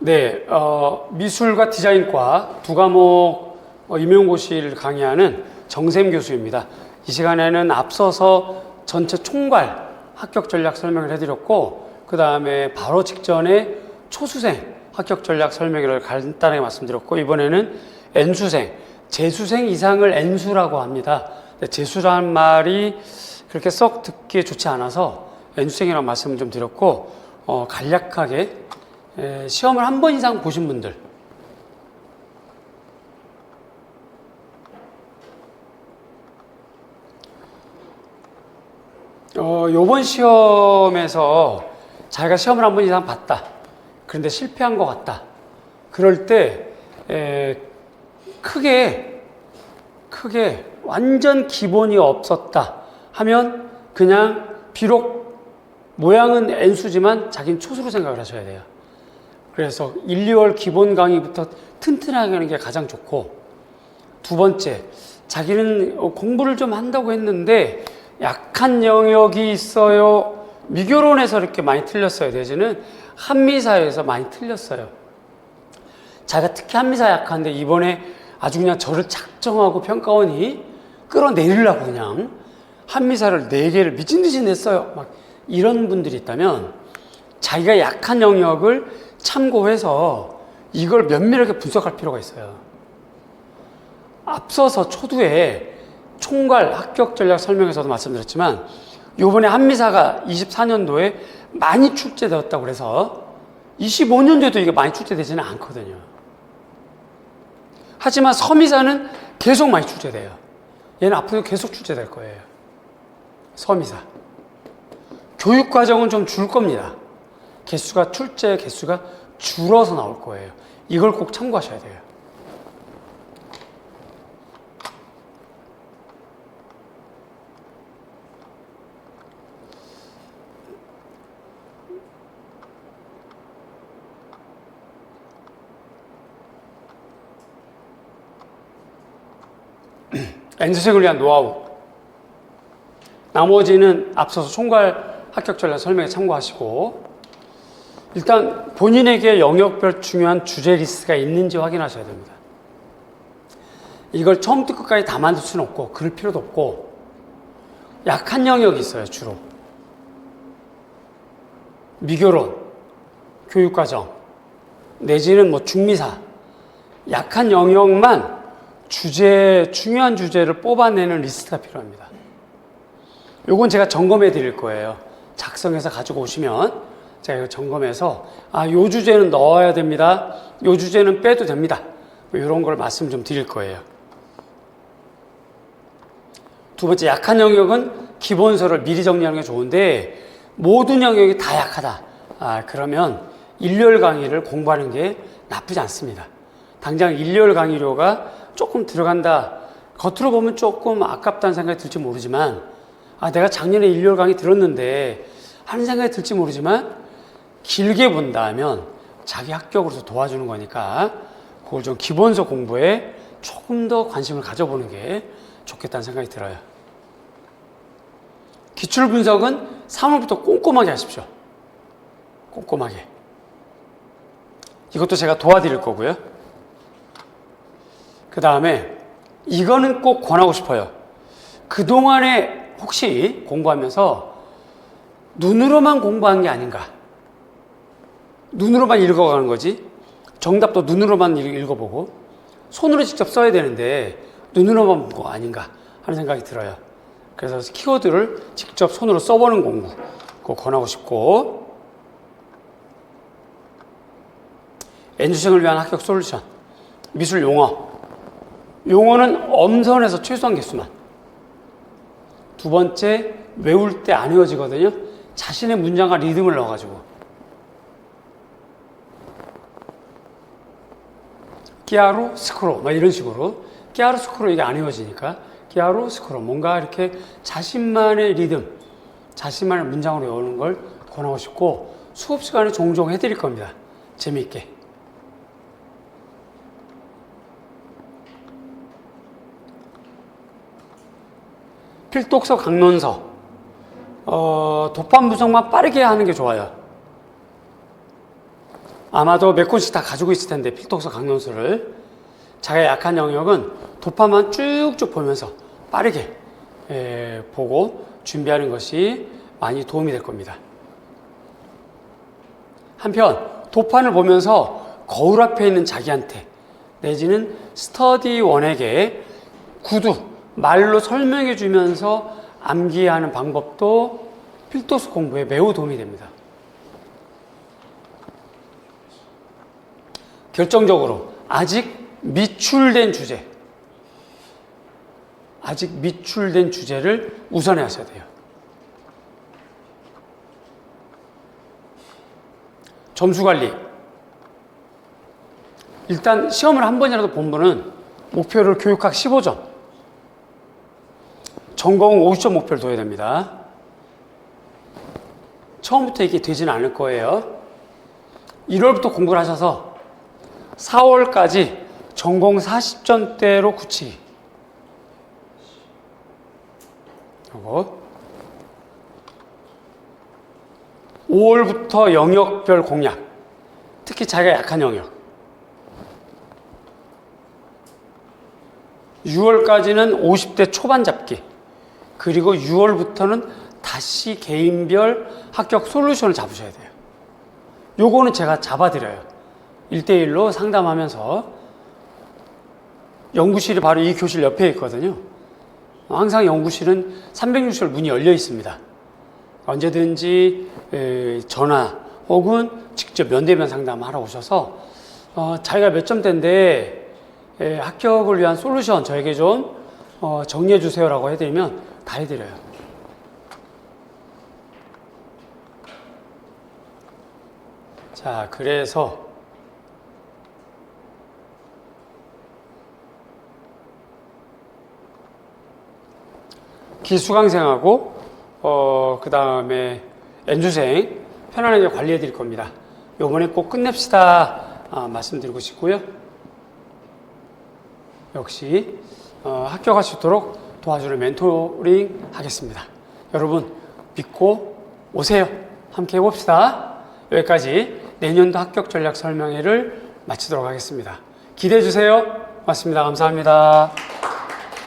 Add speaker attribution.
Speaker 1: 네, 어, 미술과 디자인과 두 과목 어, 임용고시를 강의하는 정샘 교수입니다. 이 시간에는 앞서서 전체 총괄 합격 전략 설명을 해드렸고, 그 다음에 바로 직전에 초수생 합격 전략 설명을 간단하게 말씀드렸고, 이번에는 N수생, 재수생 이상을 N수라고 합니다. 재수라는 말이 그렇게 썩 듣기에 좋지 않아서 N수생이라고 말씀을 좀 드렸고, 어, 간략하게 에, 시험을 한 번 이상 보신 분들 어, 요번 시험에서 자기가 시험을 한 번 이상 봤다. 그런데 실패한 것 같다. 그럴 때, 에, 크게, 크게 완전 기본이 없었다 하면 그냥 비록 모양은 N수지만 자기는 초수로 생각을 하셔야 돼요. 그래서 1, 2월 기본 강의부터 튼튼하게 하는 게 가장 좋고 두 번째, 자기는 어, 공부를 좀 한다고 했는데 약한 영역이 있어요. 미교론에서 이렇게 많이 틀렸어요. 내지는 한미사에서 많이 틀렸어요. 자기가 특히 한미사 약한데 이번에 아주 그냥 저를 작정하고 평가원이 끌어내리려고 그냥 한미사를 네 개를 미친 듯이 냈어요. 막 이런 분들이 있다면 자기가 약한 영역을 참고해서 이걸 면밀하게 분석할 필요가 있어요. 앞서서 초두에 총괄 합격 전략 설명에서도 말씀드렸지만 요번에 한미사가 24년도에 많이 출제되었다고 그래서 25년도에도 이게 많이 출제되지는 않거든요. 하지만 서미사는 계속 많이 출제돼요. 얘는 앞으로 계속 출제될 거예요. 서미사. 교육과정은 좀 줄 겁니다. 개수가 출제 개수가 줄어서 나올 거예요. 이걸 꼭 참고하셔야 돼요. N수생을 위한 노하우. 나머지는 앞서서 총괄 합격 전략 설명에 참고하시고 일단 본인에게 영역별 중요한 주제 리스트가 있는지 확인하셔야 됩니다. 이걸 처음부터 끝까지 다 만들 수는 없고 그럴 필요도 없고 약한 영역이 있어요 주로 미교론, 교육과정 내지는 뭐 중미사 약한 영역만 주제 중요한 주제를 뽑아내는 리스트가 필요합니다. 요건 제가 점검해 드릴 거예요. 작성해서 가지고 오시면 제가 이거 점검해서 아, 요 주제는 넣어야 됩니다. 요 주제는 빼도 됩니다. 뭐 이런 걸 말씀 좀 드릴 거예요. 두 번째 약한 영역은 기본서를 미리 정리하는 게 좋은데 모든 영역이 다 약하다. 아, 그러면 일요일 강의를 공부하는 게 나쁘지 않습니다. 당장 일요일 강의료가 조금 들어간다. 겉으로 보면 조금 아깝다는 생각이 들지 모르지만 아, 내가 작년에 일요일 강의 들었는데 하는 생각이 들지 모르지만 길게 본다면 자기 합격으로서 도와주는 거니까 그걸 좀 기본서 공부에 조금 더 관심을 가져보는 게 좋겠다는 생각이 들어요. 기출 분석은 3월부터 꼼꼼하게 하십시오. 꼼꼼하게. 이것도 제가 도와드릴 거고요. 그 다음에 이거는 꼭 권하고 싶어요. 그동안에 혹시 공부하면서 눈으로만 공부한 게 아닌가? 눈으로만 읽어가는 거지. 정답도 눈으로만 읽- 읽어보고 손으로 직접 써야 되는데 눈으로만 본거 아닌가 하는 생각이 들어요. 그래서 키워드를 직접 손으로 써보는 공부 그거 권하고 싶고. N주생을 위한 합격 솔루션. 미술 용어. 용어는 엄선해서 최소한 개수만. 두 번째 외울 때 안 외워지거든요. 자신의 문장과 리듬을 넣어가지고 끼아루 스크로 막 이런 식으로. 끼아루 스크로 이게 안 외워지니까. 끼아루 스크로 뭔가 이렇게 자신만의 리듬 자신만의 문장으로 외우는 걸 권하고 싶고 수업 시간에 종종 해드릴 겁니다. 재미있게. 필독서 강론서. 어, 도판 분석만 빠르게 하는 게 좋아요. 아마도 몇 권씩 다 가지고 있을 텐데 필독서 강론수를 자기가 약한 영역은 도파만 쭉쭉 보면서 빠르게 에, 보고 준비하는 것이 많이 도움이 될 겁니다. 한편 도판을 보면서 거울 앞에 있는 자기한테 내지는 스터디 원에게 구두 말로 설명해 주면서 암기하는 방법도 필독스 공부에 매우 도움이 됩니다. 결정적으로 아직 미출된 주제, 아직 미출된 주제를 우선해 하셔야 돼요. 점수 관리. 일단 시험을 한 번이라도 본 분은 목표를 교육학 15점, 전공 50점 목표를 둬야 됩니다. 처음부터 이게 되지는 않을 거예요. 1월부터 공부를 하셔서 4월까지 전공 40점대로 굳히기. 요거. 5월부터 영역별 공략. 특히 자기가 약한 영역. 6월까지는 50대 초반 잡기. 그리고 6월부터는 다시 개인별 합격 솔루션을 잡으셔야 돼요. 요거는 제가 잡아드려요. 1대1로 상담하면서 연구실이 바로 이 교실 옆에 있거든요. 항상 연구실은 360일 문이 열려 있습니다. 언제든지 에, 전화 혹은 직접 면대면 상담하러 오셔서 어, 자기가 몇 점대인데 에, 합격을 위한 솔루션 저에게 좀 어, 정리해 주세요라고 해드리면 다 해드려요. 자, 그래서 기수강생하고 어, 그 다음에 연주생 편안하게 관리해 드릴 겁니다. 요번에 꼭 끝냅시다 아, 말씀드리고 싶고요. 역시 어, 합격할 수 있도록 도와주는 멘토링 하겠습니다. 여러분 믿고 오세요. 함께 해봅시다. 여기까지 내년도 합격 전략 설명회를 마치도록 하겠습니다. 기대해 주세요. 고맙습니다. 감사합니다.